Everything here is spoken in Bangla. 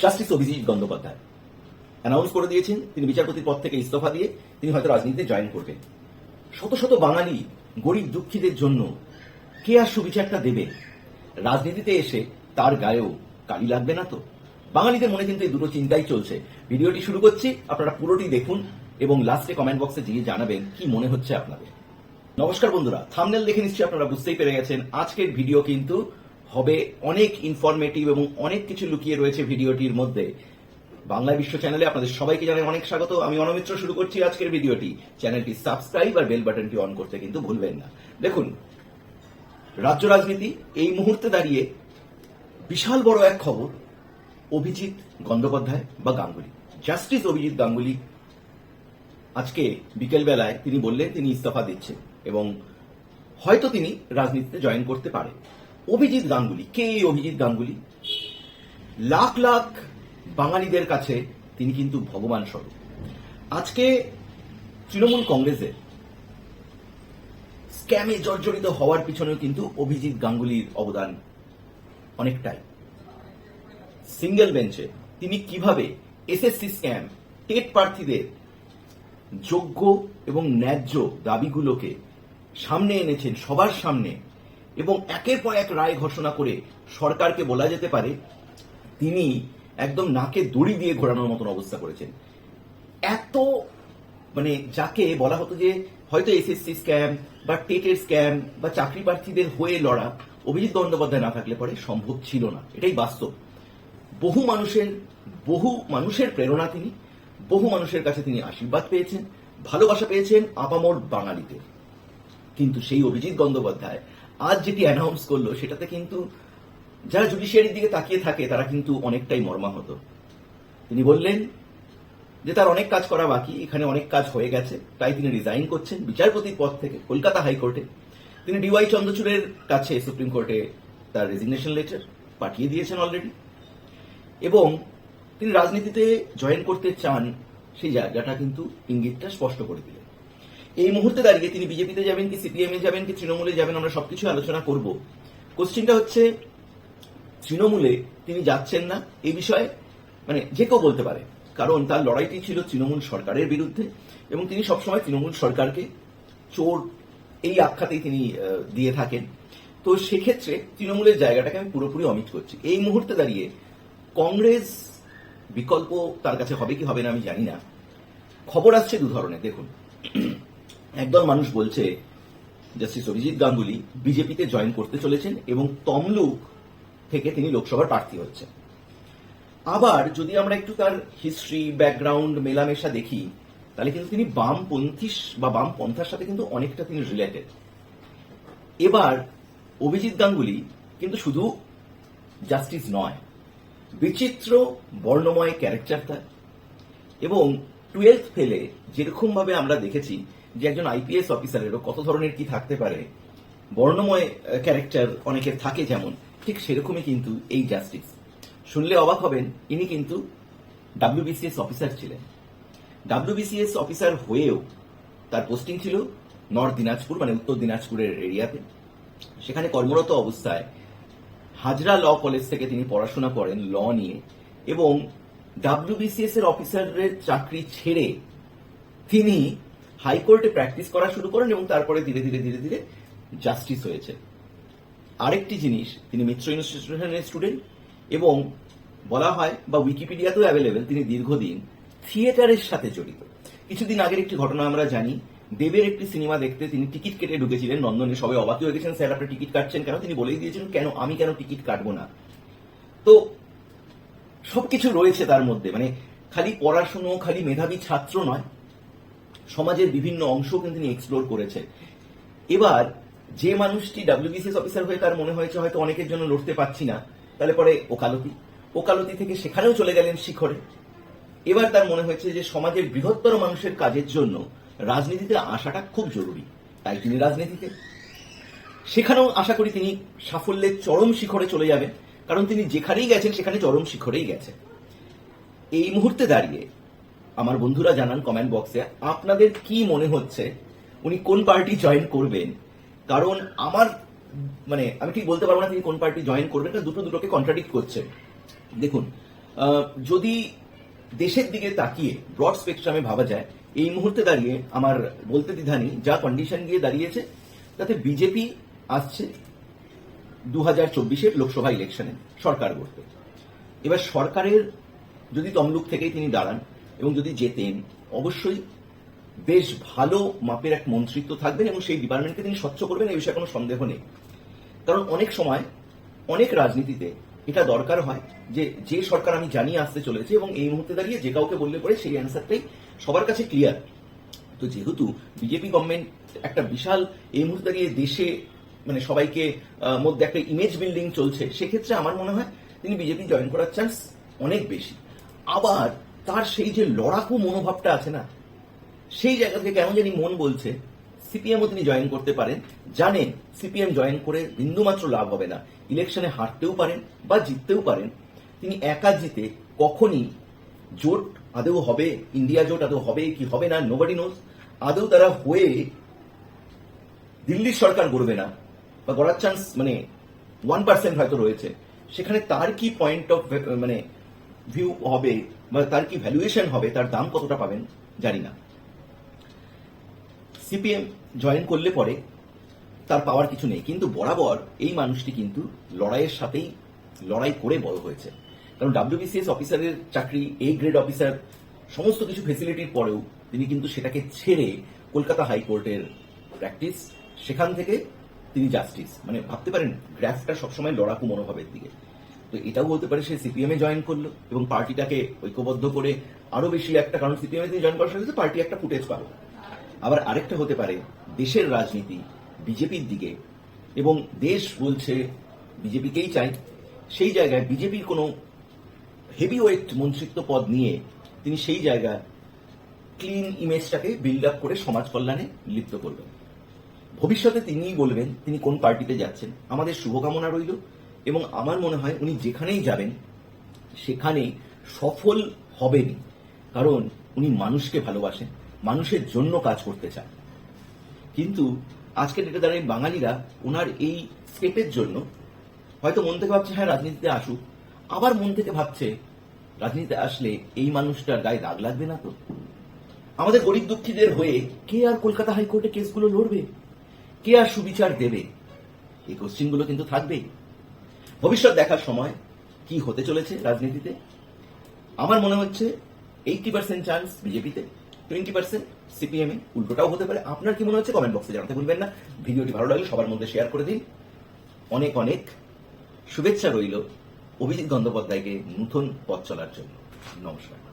জাস্টিস অভিজিৎ গঙ্গোপাধ্যায় অ্যানাউন্স করে দিয়েছেন, তিনি বিচারপতির পদ থেকে ইস্তফা দিয়ে তিনি হয়তো রাজনীতিতে জয়েন করবেন। শত শত বাঙালি, গরিব, দুঃখীদের জন্য কে আর সুবিচারটা দেবে? রাজনীতিতে এসে তার গায়েও কালি লাগবে না তো? বাঙালিদের মনে কিন্তু এই দুটো চিন্তাই চলছে। ভিডিওটি শুরু করছি, আপনারা পুরোটি দেখুন এবং লাস্টে কমেন্ট বক্সে গিয়ে জানাবেন কি মনে হচ্ছে আপনাদের। নমস্কার বন্ধুরা থামনেল দেখে নিশ্চয়ই আপনারা বুঝতেই পেরে গেছেন, আজকের ভিডিও কিন্তু হবে অনেক ইনফরমেটিভ এবং অনেক কিছু লুকিয়ে রয়েছে ভিডিওটির মধ্যে। বাংলা বিশ্ব চ্যানেলে আপনাদের সবাইকে জানাই অনেক স্বাগত। আমি অনমিত্র শুরু করছি আজকের ভিডিওটি। চ্যানেলটি সাবস্ক্রাইব আর বেল বাটনটি অন করতে কিন্তু ভুলবেন না। দেখুন, রাজ্য রাজনীতি এই মুহূর্তে দাঁড়িয়ে বিশাল বড় এক খবর, অভিজিৎ গঙ্গোপাধ্যায় বা গাঙ্গুলি। জাস্টিস অভিজিৎ গাঙ্গুলি আজকে বিকেল বেলায় তিনি বললেন, তিনি ইস্তফা দিচ্ছেন এবং হয়তো তিনি রাজনীতিতে জয়েন করতে পারে অভিজিৎ গাঙ্গুলি, কে এই অভিজিৎ গাঙ্গুলি? লাখ লাখ বাঙালিদের কাছে তিনি কিন্তু ভগবান স্বরূপ। আজকে তৃণমূল কংগ্রেসের স্ক্যামে জর্জরিত হওয়ার পিছনেও কিন্তু অভিজিৎ গাঙ্গুলির অবদান অনেকটাই। সিঙ্গেল বেঞ্চে তিনি কীভাবে এসএসসি স্ক্যাম, টেট প্রার্থীদের যোগ্য এবং ন্যায্য দাবিগুলোকে সামনে এনেছেন, সবার সামনে এবং একের পর এক রায় ঘোষণা করে সরকারকে বলা যেতে পারে, তিনি একদম নাকে দড়ি দিয়ে ঘোরানোর মতন অবস্থা করেছেন। এত মানে যাকে বলা হতো যে হয়তো এসএসসি স্ক্যাম বা টেটের স্ক্যাম বা চাকরি প্রার্থীদের হয়ে লড়া অভিজিৎ বন্দ্যোপাধ্যায় না থাকলে পরে সম্ভব ছিল না। এটাই বাস্তব। বহু মানুষের বহু মানুষের প্রেরণা তিনি, বহু মানুষের কাছে তিনি আশীর্বাদ পেয়েছেন, ভালোবাসা পেয়েছেন আপামর বাঙালিতে কিন্তু সেই অভিজিৎ গঙ্গোপাধ্যায় আজ যেটি অ্যানাউন্স করল, সেটাতে কিন্তু যারা জুডিশিয়ারির দিকে তাকিয়ে থাকে, তারা কিন্তু অনেকটাই মর্মাহত। তিনি বললেন যে তার অনেক কাজ করা বাকি, এখানে অনেক কাজ হয়ে গেছে, তাই তিনি রিজাইন করছেন বিচারপতির পদ থেকে, কলকাতা হাইকোর্টে। তিনি ডিওয়াই চন্দ্রচূড়ের কাছে সুপ্রিম কোর্টে তার রেজিগনেশন লেটার পাঠিয়ে দিয়েছেন অলরেডি এবং তিনি রাজনীতিতে জয়েন করতে চান সেই জায়গাটা কিন্তু ইঙ্গিতটা স্পষ্ট করে দিলেন। এই মুহূর্তে দাঁড়িয়ে তিনি বিজেপিতে যাবেন কি সিপিএম এ যাবেন, কি তৃণমূলে যাবেন, আমরা সবকিছু আলোচনা করব। কোশ্চিনটা হচ্ছে, তৃণমূলে তিনি যাচ্ছেন না এই বিষয়ে? মানে যে কেউ বলতে পারে। কারণ তার লড়াইটি ছিল তৃণমূল সরকারের বিরুদ্ধে এবং তিনি সবসময় তৃণমূল সরকারকে চোর এই আখ্যাতেই তিনি দিয়ে থাকেন। তো সেক্ষেত্রে তৃণমূলের জায়গাটাকে আমি পুরোপুরি অমিট করছি। এই মুহূর্তে দাঁড়িয়ে কংগ্রেস বিকল্প তার কাছে হবে কি হবে না আমি জানি না। খবর আসছে দু ধরনের, দেখুন। একদল মানুষ বলছে, জাস্টিস অভিজিৎ গাঙ্গুলি বিজেপিতে জয়েন করতে চলেছেন এবং তমলুক থেকে তিনি লোকসভার প্রার্থী হচ্ছেন। আবার যদি আমরা একটু তার হিস্ট্রি ব্যাকগ্রাউন্ড মেলামেশা দেখি, তাহলে কিন্তু তিনি বামপন্থী বা বামপন্থার সাথে কিন্তু অনেকটা তিনি রিলেটেড এবার অভিজিৎ গাঙ্গুলি কিন্তু শুধু জাস্টিস নয়, বিচিত্র বর্ণময় ক্যারেক্টার তার। এবং টুয়েলথ ফেলে যেরকম ভাবে আমরা দেখেছি যে একজন আইপিএস অফিসারেরও কত ধরনের কি থাকতে পারে, বর্ণময় ক্যারেক্টার অনেকের থাকে যেমন, ঠিক সেরকমই কিন্তু এই জাস্টিস শুনলে অবাক হবেন, ইনি কিন্তু ডাব্লিউবিসিএস অফিসার ছিলেন। ডাব্লিউবিসিএস অফিসার হয়েও তার পোস্টিং ছিল নর্থ দিনাজপুর মানে উত্তর দিনাজপুরের এরিয়াতে। সেখানে কর্মরত অবস্থায় হাজরা ল কলেজ থেকে তিনি পড়াশোনা করেন ল নিয়ে এবং ডাব্লিউবিসিএস এর অফিসারের চাকরি ছেড়ে তিনি হাইকোর্টে প্র্যাকটিস করা শুরু করেন এবং তারপরে ধীরে ধীরে ধীরে ধীরে জাস্টিস হয়েছে। আরেকটি জিনিস, তিনি মিত্র ইনস্টিটিউশনের স্টুডেন্ট এবং বলা হয় বা উইকিপিডিয়াতেও অ্যাভেলেবেল তিনি দীর্ঘদিন থিয়েটারের সাথে জড়িত। কিছুদিন আগের একটি ঘটনা আমরা জানি, দেবের একটি সিনেমা দেখতে তিনি টিকিট কেটে ঢুকেছিলেন নন্দনে সবাই অবাক হয়ে গেছেন, স্যার, আপনি টিকিট কাটছেন কেন? তিনি বলেই দিয়েছিলেন, কেন? আমি কেন টিকিট কাটবো না? তো সবকিছু রয়েছে তার মধ্যে মানে খালি পড়াশুনো, খালি মেধাবী ছাত্র নয় সমাজের বিভিন্ন অংশ কিন্তু তিনি এক্সপ্লোর করেছে। এবার যে মানুষটি ডাব্লিউবিসিএস অফিসার হয়ে তার মনে হয়েছে হয়তো অনেকের জন্য লড়তে পারছি না, তাহলে পরে ওকালতি। ওকালতি থেকে সেখানেও চলে গেলেন শিখরে। এবার তার মনে হয়েছে যে সমাজের বৃহত্তর মানুষের কাজের জন্য রাজনীতিতে আসাটা খুব জরুরি। তাই তিনি রাজনীতিতে। সেখানেও আশা করি তিনি সাফল্যের চরম শিখরে চলে যাবেন, কারণ তিনি যেখানেই গেছেন সেখানে চরম শিখরেই গেছে এই মুহূর্তে দাঁড়িয়ে আমার বন্ধুরা জানান কমেন্ট বক্সে আপনাদের কি মনে হচ্ছে উনি কোন পার্টি জয়েন করবেন? কারণ আমার মানে আমি ঠিক বলতে পারব না তিনি কোন পার্টি জয়েন করবেন, কারণ দুটো দুটোকে কন্ট্রাডিক্ট করছে। দেখুন যদি দেশের দিকে তাকিয়ে ব্রড স্পেকট্রামে ভাবা যায়, এই মুহূর্তে দাঁড়িয়ে আমার বলতে দ্বিধানি যা কন্ডিশন গিয়ে দাঁড়িয়েছে, তাতে বিজেপি আসছে দু হাজার চব্বিশের লোকসভা ইলেকশনে সরকার গড়তে। এবার সরকারের যদি তমলুক থেকেই তিনি দাঁড়ান এবং যদি জেতেন অবশ্যই বেশ ভালো মাপের এক মন্ত্রিত্ব থাকবেন এবং সেই ডিপার্টমেন্টকে তিনি স্বচ্ছ করবেন এই বিষয়ে কোনো সন্দেহ নেই। কারণ অনেক সময়, অনেক রাজনীতিতে এটা দরকার হয় যে যে সরকার আমি জানিয়ে আসতে চলেছে এবং এই মুহূর্তে দাঁড়িয়ে যে কাউকে বললে পরে সেই অ্যান্সারটাই সবার কাছে ক্লিয়ার তো যেহেতু বিজেপি গভর্নমেন্ট একটা বিশাল, এই মুহূর্তে দাঁড়িয়ে দেশে মানে সবাইকে মধ্যে একটা ইমেজ বিল্ডিং চলছে, সেক্ষেত্রে আমার মনে হয় তিনি বিজেপি জয়েন করার চান্স অনেক বেশি। আবার তার সেই যে লড়াকু মনোভাবটা আছে না, সেই জায়গা থেকে কেমন জানি মন বলছে, সিপিএমও তিনি জয়েন করতে পারেন জানেন সিপিএম জয়েন করে বিন্দুমাত্র লাভ হবে না। ইলেকশনে হারতেও পারেন বা জিততেও পারেন, তিনি একা জিতে কখনই জোট আদৌ হবে, ইন্ডিয়া জোট আদৌ হবে কি হবে না নোবডি নোজ আদৌ তারা হয়ে দিল্লির সরকার গড়বে না, বা গড়ার চান্স মানে ওয়ান পার্সেন্ট হয়তো রয়েছে। সেখানে তার কি পয়েন্ট অফ মানে ভিউ হবে, বা তার কি ভ্যালুয়েশন হবে, তার দাম কতটা পাবেন, জানি না। সিপিএম জয়েন করলে পরে তার পাওয়ার কিছু নেই। কিন্তু বরাবর এই মানুষটি কিন্তু লড়াইয়ের সাথেই লড়াই করে বড় হয়েছে। কারণ ডাব্লিউবিসিএস অফিসারের চাকরি এ গ্রেড অফিসার, সমস্ত কিছু ফেসিলিটির পরেও তিনি কিন্তু সেটাকে ছেড়ে কলকাতা হাইকোর্টের প্র্যাকটিস সেখান থেকে তিনি জাস্টিস মানে ভাবতে পারেন গ্রাফটা সবসময় লড়াকু মনোভাবের দিকে। তো এটাও বলতে পারে সে সিপিএম এ জয়েন করল এবং পার্টিটাকে ঐক্যবদ্ধ করে আরও বেশি একটা, কারণ সিপিএম এ জয়েন করার সাথে পার্টি একটা ফুটেজ পাবে। আবার আরেকটা হতে পারে, দেশের রাজনীতি, বিজেপির দিকে, এবং দেশ বলছে বিজেপিকেই চাই। সেই জায়গায় বিজেপির কোনো হেভি ওয়েট মন্ত্রিত্ব পদ নিয়ে তিনি সেই জায়গায় ক্লিন ইমেজটাকে বিল্ড আপ করে সমাজ কল্যাণে লিপ্ত করবেন। ভবিষ্যতে তিনিই বলবেন তিনি কোন পার্টিতে যাচ্ছেন। আমাদের শুভকামনা রইল। এবং আমার মনে হয় উনি যেখানেই যাবেন, সেখানে সফল হবেনই। কারণ উনি মানুষকে ভালোবাসেন, মানুষের জন্য কাজ করতে চান। কিন্তু আজকে ডেটে দাঁড়িয়ে বাঙালিরা ওনার এই স্টেপের জন্য হয়তো মন থেকে ভাবছে হ্যাঁ রাজনীতিতে আসুক। আবার মন থেকে ভাবছে, রাজনীতিতে আসলে এই মানুষটার গায়ে দাগ লাগবে না তো? আমাদের গরিব দুঃখীদের হয়ে কে আর কলকাতা হাইকোর্টে কেসগুলো লড়বে? কে আর সুবিচার দেবে? এই কোশ্চিনগুলো কিন্তু থাকবেই। ভবিষ্যৎ দেখার সময় কি হতে চলেছে রাজনীতিতে? আমার মনে হচ্ছে এইটটি পার্সেন্ট চান্স বিজেপিতে টোয়েন্টি পার্সেন্ট সিপিএম এ, উল্টোটাও হতে পারে। আপনার কি মনে হচ্ছে? কমেন্ট বক্সে জানাতে ভুলবেন না। ভিডিওটি ভালো লাগলে সবার মধ্যে শেয়ার করে দিন। অনেক অনেক শুভেচ্ছা রইল অভিজিৎ গঙ্গোপাধ্যায়কে নতুন পথ চলার জন্য। নমস্কার।